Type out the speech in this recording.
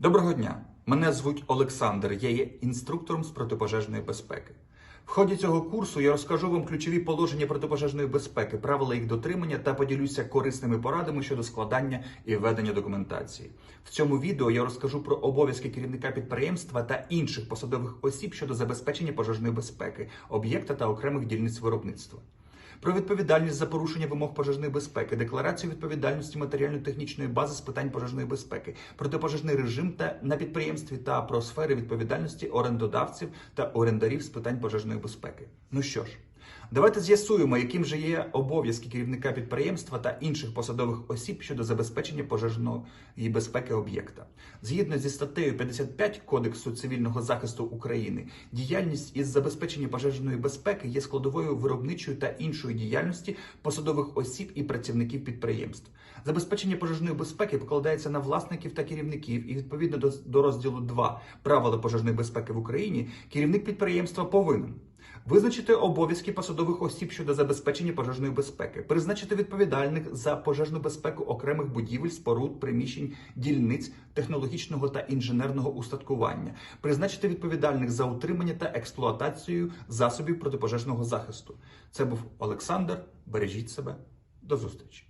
Доброго дня! Мене звуть Олександр. Я є інструктором з протипожежної безпеки. В ході цього курсу я розкажу вам ключові положення протипожежної безпеки, правила їх дотримання та поділюся корисними порадами щодо складання і ведення документації. В цьому відео я розкажу про обов'язки керівника підприємства та інших посадових осіб щодо забезпечення пожежної безпеки, об'єкта та окремих дільниць виробництва. Про відповідальність за порушення вимог пожежної безпеки, декларацію відповідальності матеріально-технічної бази з питань пожежної безпеки, протипожежний режим та на підприємстві та про сфери відповідальності орендодавців та орендарів з питань пожежної безпеки. Ну що ж, давайте з'ясуємо, яким же є обов'язки керівника підприємства та інших посадових осіб щодо забезпечення пожежної безпеки об'єкта. Згідно зі статтею 55 Кодексу цивільного захисту України, діяльність із забезпечення пожежної безпеки є складовою виробничої та іншої діяльності посадових осіб і працівників підприємств. Забезпечення пожежної безпеки покладається на власників та керівників, і відповідно до, розділу 2 правила пожежної безпеки в Україні керівник підприємства повинен. Визначити обов'язки посадових осіб щодо забезпечення пожежної безпеки, призначити відповідальних за пожежну безпеку окремих будівель, споруд, приміщень, дільниць, технологічного та інженерного устаткування, призначити відповідальних за утримання та експлуатацію засобів протипожежного захисту. Це був Олександр. Бережіть себе. До зустрічі.